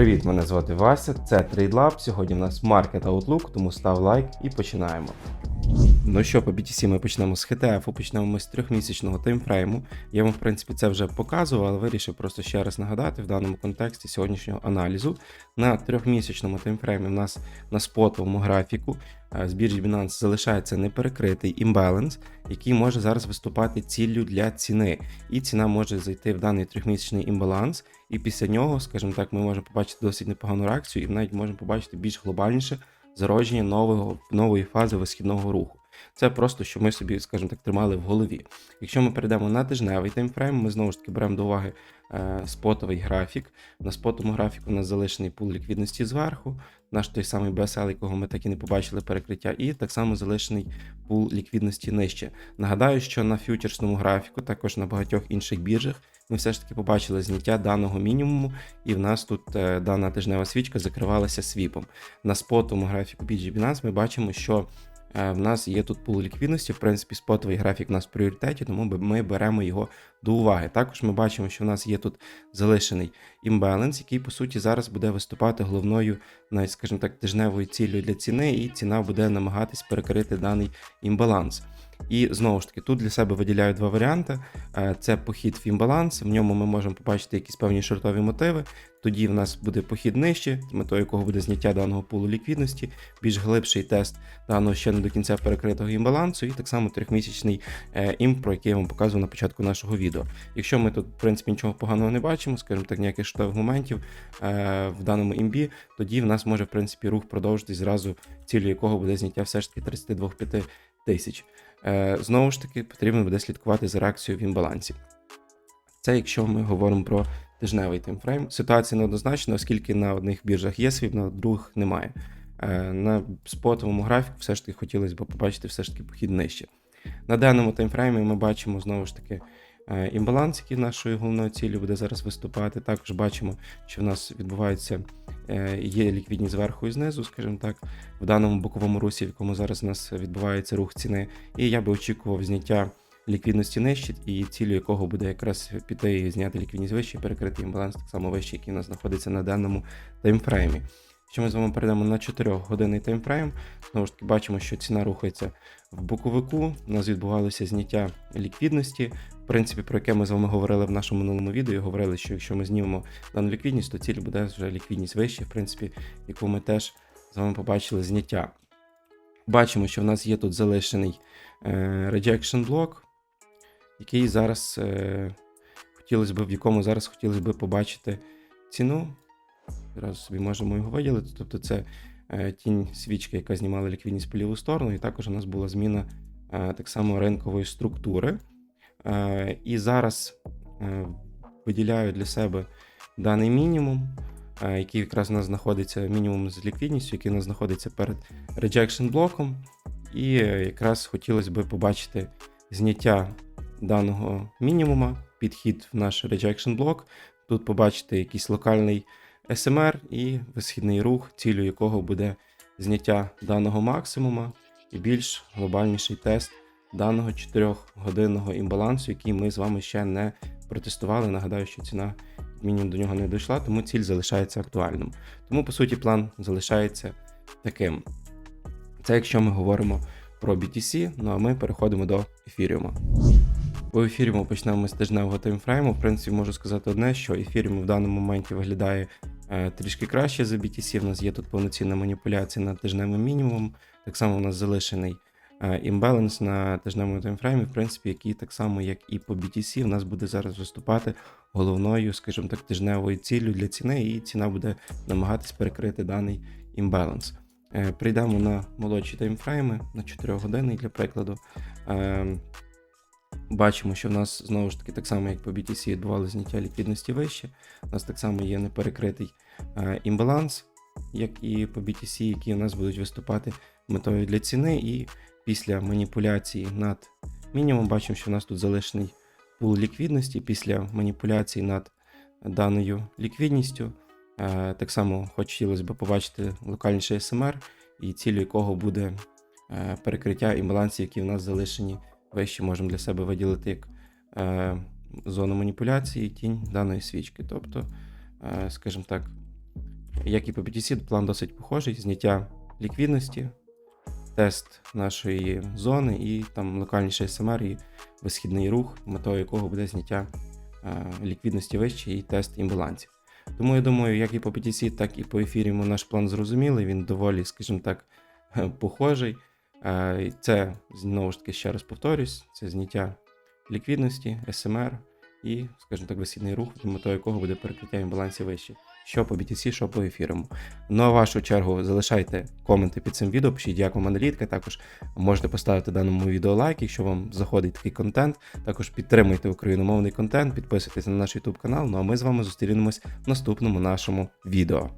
Привіт, мене звати Вася, це TradeLab. Сьогодні в нас Market Outlook, тому став лайк і починаємо. Ну що, по BTC ми почнемо з HTF, почнемо з трьохмісячного таймфрейму. Я вам, в принципі, це вже показував, але вирішив просто ще раз нагадати в даному контексті сьогоднішнього аналізу. На трьохмісячному таймфреймі в нас на спотовому графіку е, з біржі Binance залишається неперекритий імбаланс, який може зараз виступати ціллю для ціни. І ціна може зайти в даний трьохмісячний імбаланс, і після нього, скажімо так, ми можемо побачити досить непогану реакцію, і навіть можемо побачити більш глобальніше зародження нового, нової фази висхідного руху. Це просто, що ми собі, скажімо так, тримали в голові. Якщо ми перейдемо на тижневий таймфрейм, ми знову ж таки беремо до уваги е, спотовий графік. На спотовому графіку у нас залишений пул ліквідності зверху, наш той самий BSL, якого ми так і не побачили перекриття, і так само залишений пул ліквідності нижче. Нагадаю, що на фьючерсному графіку, також на багатьох інших біржах, ми все ж таки побачили зняття даного мінімуму, і в нас тут е, дана тижнева свічка закривалася свіпом. На спотовому графіку BG Binance ми бачимо, що в нас є тут пул ліквідності. В принципі, спотовий графік у нас в пріоритеті, тому ми беремо його до уваги. Також ми бачимо, що в нас є тут залишений імбаланс, який по суті зараз буде виступати головною, навіть, скажімо так, тижневою ціллю для ціни, і ціна буде намагатись перекрити даний імбаланс. І знову ж таки, тут для себе виділяю два варіанти: Е, це похід в імбаланс. В ньому ми можемо побачити якісь певні шортові мотиви. Тоді в нас буде похід нижче, метою якого буде зняття даного пулу ліквідності, більш глибший тест даного ще не до кінця перекритого імбалансу, і так само трьохмісячний е, імп, про який я вам показував на початку нашого відео. Якщо ми тут, в принципі, нічого поганого не бачимо, скажімо так, ніяких шортових моментів е, в даному імбі, тоді в нас може в принципі рух продовжитись зразу, цілю якого буде зняття все ж таки 32,5 тисяч. Е, Знову ж таки, потрібно буде слідкувати за реакцією в імбалансі. Це якщо ми говоримо про тижневий таймфрейм. Ситуація неоднозначна, оскільки на одних біржах є свіп, на других немає. Е, На спотовому графіку все ж таки хотілося б побачити все ж таки похід нижче. На даному таймфреймі ми бачимо знову ж таки е, імбаланс, який нашою головною ціллю буде зараз виступати. Також бачимо, що в нас відбувається е, є ліквідність зверху і знизу, скажімо так, в даному боковому русі, в якому зараз у нас відбувається рух ціни. І я би очікував зняття ліквідності нижче, і цілю якого буде якраз піти і зняти ліквідність вище, перекрити імбаланс так само вищий, який у нас знаходиться на даному таймфреймі. Якщо ми з вами перейдемо на 4 годинний таймфрейм, знову ж таки бачимо, що ціна рухається в боковику. У нас відбувалося зняття ліквідності, в принципі, про яке ми з вами говорили в нашому минулому відео. Говорили, що якщо ми знімемо дану ліквідність, то ціль буде вже ліквідність вище, в принципі, яку ми теж з вами побачили зняття. Бачимо, що в нас є тут залишений е, rejection блок, який зараз е, хотілося б, в якому зараз хотілося б побачити ціну. Зараз собі можемо його виділити. Тобто це е, тінь свічки, яка знімала ліквідність по ліву сторону, і також у нас була зміна е, так само ринкової структури. Е, і зараз е, виділяю для себе даний мінімум, е, який якраз у нас знаходиться мінімум з ліквідністю, який у нас знаходиться перед rejection блоком. І е, якраз хотілося б побачити зняття даного мінімума, підхід в наш rejection блок. Тут побачити якийсь локальний SMR і висхідний рух, цілю якого буде зняття даного максимума і більш глобальніший тест даного 4-годинного імбалансу, який ми з вами ще не протестували. Нагадаю, що ціна мінімум до нього не дійшла, тому ціль залишається актуальним. Тому, по суті, план залишається таким. Це якщо ми говоримо про BTC, ну а ми переходимо до ефіріума. По ефіріуму почнемо з тижневого таймфрейму. В принципі, можу сказати одне, що ефіріум в даному моменті виглядає е, трішки краще за BTC. В нас є тут повноцінна маніпуляція над тижневим мінімумом. Так само у нас залишений е, імбаланс на тижневому таймфреймі, в принципі, який так само, як і по BTC, в нас буде зараз виступати головною, скажімо так, тижневою ціллю для ціни, і ціна буде намагатись перекрити даний імбаланс. Е, Прийдемо на молодші таймфрейми на 4 години для прикладу. Бачимо, що в нас знову ж таки, так само, як по BTC, відбувалося зняття ліквідності вище. У нас так само є неперекритий е, імбаланс, як і по BTC, які у нас будуть виступати метою для ціни. І після маніпуляції над мінімум бачимо, що в нас тут залишений пул ліквідності. Після маніпуляції над даною ліквідністю. Е, так само хотілося б побачити локальніший SMR, і цілю якого буде е, перекриття імбалансів, які в нас залишені вище можемо для себе виділити як е, зону маніпуляції, тінь даної свічки. Тобто, е, скажімо так, Як і по BTC, план досить похожий: зняття ліквідності, тест нашої зони і там локальніший SMR і висхідний рух, метою якого буде зняття е, ліквідності вище і тест імбалансів. Тому я думаю, як і по BTC, так і по ефіріму наш план зрозумілий. Він доволі, скажімо так, похожий. Е, Це знову ж таки ще раз повторюсь: це зняття ліквідності, SMR і, скажімо так, висхідний рух, метою якого буде перекриття імбалансів вище. Що по BTC, що по ефірому. Ну а вашу чергу залишайте коменти під цим відео, пишіть, як вам аналітика. Також можете поставити даному відео лайк, якщо вам заходить такий контент. Також підтримуйте україномовний контент, підписуйтесь на наш YouTube канал. Ну а ми з вами зустрінемось в наступному нашому відео.